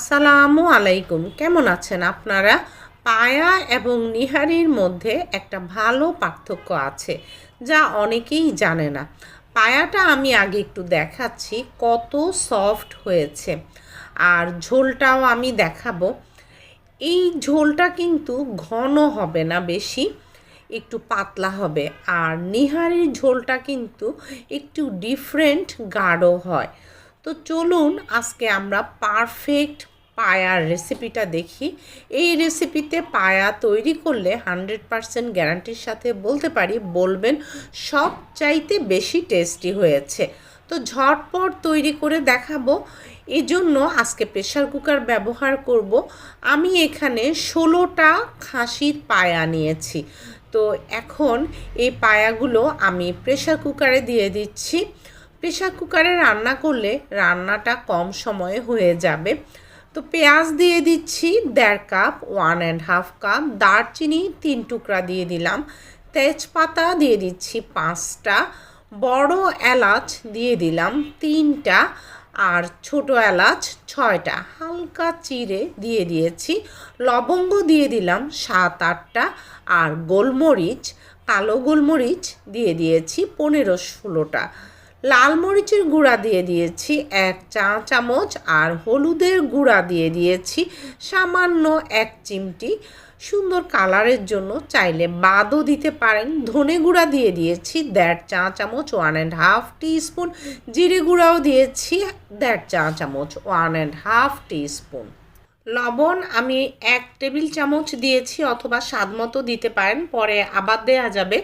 আসসালামু আলাইকুম। কেমন আছেন আপনারা? পায়া এবং নিহারির মধ্যে একটা ভালো পার্থক্য আছে, যা অনেকেই জানে না। পায়াটা আমি আগে একটু দেখাচ্ছি, কত সফট হয়েছে। আর ঝোলটাও আমি দেখাবো। এই ঝোলটা কিন্তু ঘন হবে না বেশি, একটু পাতলা হবে। আর নিহারির ঝোলটা কিন্তু একটু ডিফারেন্ট গাঢ় হয়। তো চলুন, আজকে আমরা পারফেক্ট পায়ার রেসিপিটা দেখি। এই রেসিপিতে পায়া তৈরি করলে হান্ড্রেড পারসেন্ট গ্যারান্টির সাথে বলতে পারি, বলবেন সব চাইতে বেশি টেস্টি হয়েছে। তো ঝটপট তৈরি করে দেখাবো। এই জন্য আজকে প্রেশার কুকার ব্যবহার করব। আমি এখানে ষোলোটা খাসির পায়া নিয়েছি। তো এখন এই পায়াগুলো আমি প্রেশার কুকারে দিয়ে দিচ্ছি। প্রেশার কুকারে রান্না করলে রান্নাটা কম সময়ে হয়ে যাবে। তো পেঁয়াজ দিয়ে দিচ্ছি দেড় cup one and half cup দারচিনি তিন টুকরা দিয়ে দিলাম, তেজপাতা দিয়ে দিচ্ছি পাঁচটা, বড় এলাচ দিয়ে দিলাম তিনটা, আর ছোট এলাচ ছয়টা, হালকা চিড়ে দিয়ে দিয়েছি, লবঙ্গ দিয়ে দিলাম সাত আটটা, আর গোলমরিচ, কালো গোলমরিচ দিয়ে দিয়েছি পনেরো ষোলোটা। লাল মরিচের গুঁড়া দিয়ে দিয়েছি এক চা চামচ আর হলুদের গুঁড়া দিয়ে দিয়েছি সামান্য এক চিমটি। সুন্দর কালারের জন্য চাইলে বাদও দিতে পারেন। ধনে গুঁড়া দিয়ে দিয়েছি দেড় চা চামচ ওয়ান অ্যান্ড হাফ টিস্পুন জিরে গুঁড়াও দিয়েছি দেড় চা চামচ ওয়ান অ্যান্ড হাফ টিস্পুন লবণ আমি এক টেবিল চামচ দিয়েছি অথবা স্বাদ মতো দিতে পারেন, পরে আবার দেওয়া যাবে।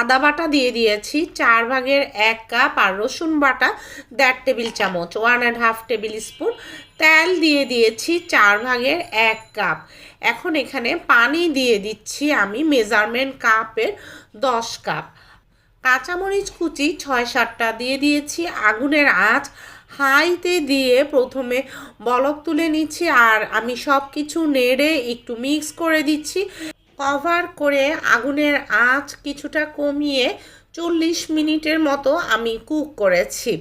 আদা বাটা দিয়ে দিয়েছি, চার ভাগের এক কাপ, আর রসুন বাটা দেড় টেবিল চামচ one and half tablespoon তেল দিয়ে দিয়েছি চার ভাগের এক কাপ। এখন এখানে পানি দিয়ে দিচ্ছি আমি মেজারমেন্ট কাপের দশ কাপ। কাঁচামরিচ কুচি ছয় সাতটা দিয়ে দিয়েছি, আগুনের আঁচ হাইতে দিয়ে প্রথমে বলক তুলে নিচ্ছি আর আমি সব কিছু নেড়ে একটু মিক্স করে দিচ্ছি। কভার করে আগুনের আঁচ কিছুটা কমিয়ে চল্লিশ মিনিটের মতো আমি কুক করেছি।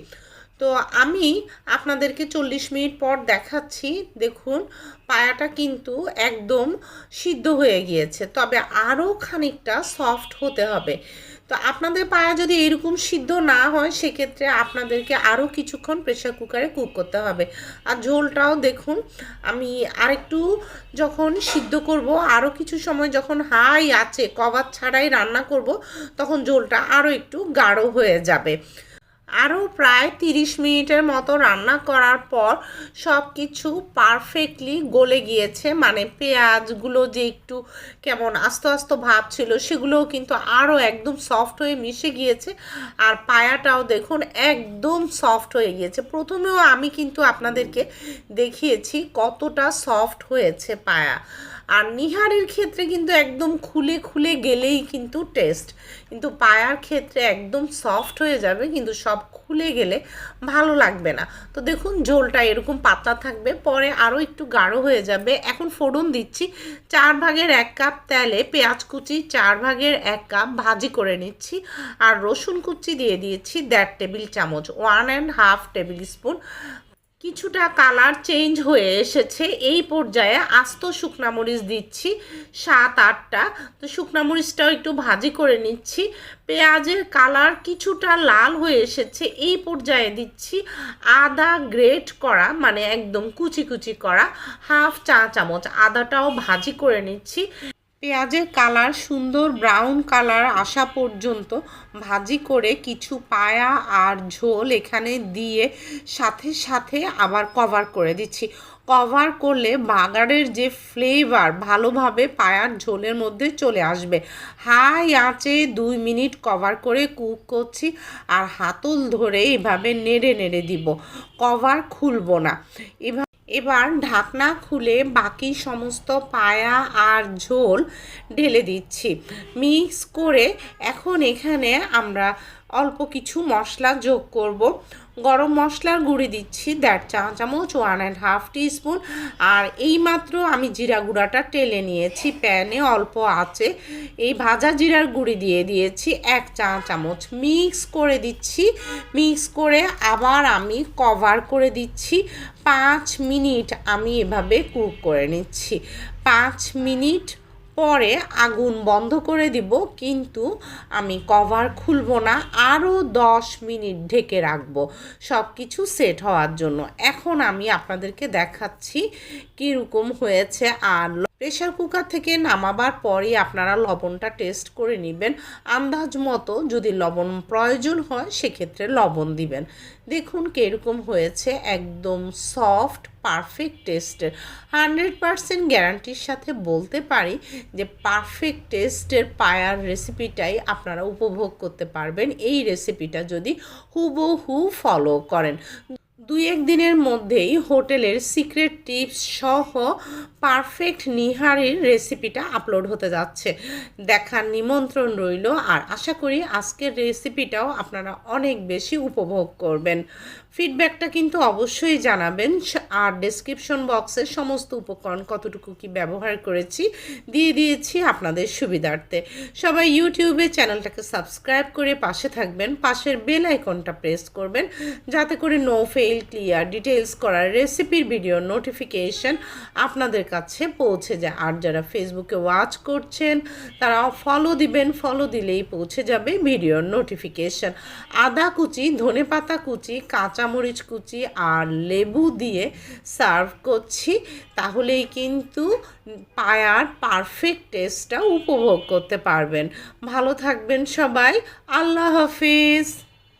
তো আমি আপনাদেরকে চল্লিশ মিনিট পর দেখাচ্ছি। দেখুন, পায়াটা কিন্তু একদম সিদ্ধ হয়ে গিয়েছে। তবে আরও খানিকটা সফট হতে হবে। তো আপনাদের পায়া যদি এরকম সিদ্ধ না হয়, সেক্ষেত্রে আপনাদেরকে আরও কিছুক্ষণ প্রেশার কুকারে কুক করতে হবে। আর ঝোলটাও দেখুন, আমি আরেকটু যখন সিদ্ধ করব আরও কিছু সময় যখন হাই আছে, কভার ছাড়াই রান্না করব, তখন ঝোলটা আরও একটু গাঢ় হয়ে যাবে। আরও প্রায় তিরিশ মিনিটের মতো রান্না করার পর সব কিছু পারফেক্টলি গলে গিয়েছে। মানে পেঁয়াজগুলো যে একটু কেমন আস্ত আস্ত ভাব ছিল, সেগুলোও কিন্তু আরও একদম সফট হয়ে মিশে গিয়েছে। আর পায়াটাও দেখুন একদম সফট হয়ে গিয়েছে। প্রথমেও আমি কিন্তু আপনাদেরকে দেখিয়েছি কতটা সফট হয়েছে পায়া। আর নিহারের ক্ষেত্রে কিন্তু একদম খুলে খুলে গেলেই কিন্তু টেস্ট কিন্তু পায়ার ক্ষেত্রে একদম সফট হয়ে যাবে, কিন্তু সব খুলে গেলে ভালো লাগবে না। তো দেখুন, ঝোলটা এরকম পাতলা থাকবে, পরে আরও একটু গাঢ় হয়ে যাবে। এখন ফোড়ন দিচ্ছি, চার ভাগের এক কাপ তেলে পেঁয়াজ কুচি, চার ভাগের এক কাপ ভাজি করে নিচ্ছি। আর রসুন কুচি দিয়ে দিয়েছি দেড় টেবিল চামচ one and half tablespoon কিছুটা কালার চেঞ্জ হয়ে এসেছে। এই পর্যায়ে আস্ত শুকনা মরিচ দিচ্ছি, সাত, আটটা। তো শুকনা মরিচটাও একটু ভাজি করে নিচ্ছি। পেঁয়াজের কালার কিছুটা লাল হয়ে এসেছে। এই পর্যায়ে দিচ্ছি আদা গ্রেট করা মানে একদম কুচি কুচি করা, হাফ চা চামচ। আদাটাও ভাজি করে নিচ্ছি। পেঁয়াজের কালার সুন্দর ব্রাউন কালার আসা পর্যন্ত ভাজি করে কিছু পায়া আর ঝোল এখানে দিয়ে সাথে সাথে আবার কভার করে দিচ্ছি। কভার করলে বাগারের যে ফ্লেভার ভালোভাবে পায়ার ঝোলের মধ্যে চলে আসবে। হাই আঁচে দুই মিনিট কভার করে কুক করছি আর হাতল ধরে এভাবে নেড়ে নেড়ে দিব। কভার খুলবো না। এভাবে এবার ঢাকনা খুলে বাকি সমস্ত পায়া আর ঝোল ঢেলে দিচ্ছি। মিক্স করে এখন এখানে আমরা অল্প কিছু মশলা যোগ করব। গরম মশলার গুঁড়ি দিচ্ছি, দেড় চা চামচ ওয়ান অ্যান্ড হাফ টিস্পুন আর এইমাত্র আমি জিরা গুঁড়াটা টেলে নিয়েছি প্যানে, অল্প আছে। এই ভাজা জিরার গুঁড়ি দিয়ে দিয়েছি, এক চা চামচ। মিক্স করে দিচ্ছি, মিক্স করে আবার আমি কভার করে দিচ্ছি। পাঁচ মিনিট আমি এভাবে কুক করে নিচ্ছি। পাঁচ মিনিট পরে আগুন বন্ধ করে দিব, কিন্তু আমি কভার খুলব না, আরও দশ মিনিট ঢেকে রাখব। সব কিছু সেট হওয়ার জন্য। এখন আমি আপনাদেরকে দেখাচ্ছি কীরকম হয়েছে আর প্রেশার কুকার থেকে নামাবার পরই আপনারা লবণটা টেস্ট করে নেবেন। আন্দাজ মতো যদি লবণ প্রয়োজন হয়, সেক্ষেত্রে লবণ দিবেন। দেখুন কীরকম হয়েছে, একদম সফট, পারফেক্ট টেস্টের। হান্ড্রেড পারসেন্ট গ্যারান্টির সাথে বলতে পারি যে পারফেক্ট টেস্টের পায়ার রেসিপিটাই আপনারা উপভোগ করতে পারবেন। এই রেসিপিটা যদি হুবহু ফলো করেন। দুই এক দিনের মধ্যেই হোটেলের সিক্রেট টিপস সহ পারফেক্ট নিহারির রেসিপিটা আপলোড হতে যাচ্ছে। দেখার নিমন্ত্রণ রইল আর আশা করি আজকের রেসিপিটাও আপনারা অনেক বেশি উপভোগ করবেন। ফিডব্যাকটা কিন্তু অবশ্যই জানাবেন। আর ডেসক্রিপশন বক্সে সমস্ত উপকরণ কতটুকু কি ব্যবহার করেছি দিয়ে দিয়েছি আপনাদের সুবিধার্থে। সবাই ইউটিউবে চ্যানেলটাকে সাবস্ক্রাইব করে পাশে থাকবেন, পাশের বেল আইকনটা প্রেস করবেন, যাতে করে নো ফেল ক্লিয়ার ডিটেলস করার রেসিপির ভিডিও নোটিফিকেশন আপনাদের কাছে পৌঁছে যায়। আর যারা ফেসবুকে ওয়াচ করছেন, তারা ফলো দিবেন ফলো দিলেই পৌঁছে যাবে ভিডিওর নোটিফিকেশন আদা কুচি, ধনে পাতা কুচি, কাঁচামরিচ কুচি আর লেবু দিয়ে সার্ভ করছি। তাহলেই কিন্তু পায়ার পারফেক্ট টেস্টটা উপভোগ করতে পারবেন। ভালো থাকবেন সবাই। আল্লাহ হাফিজ।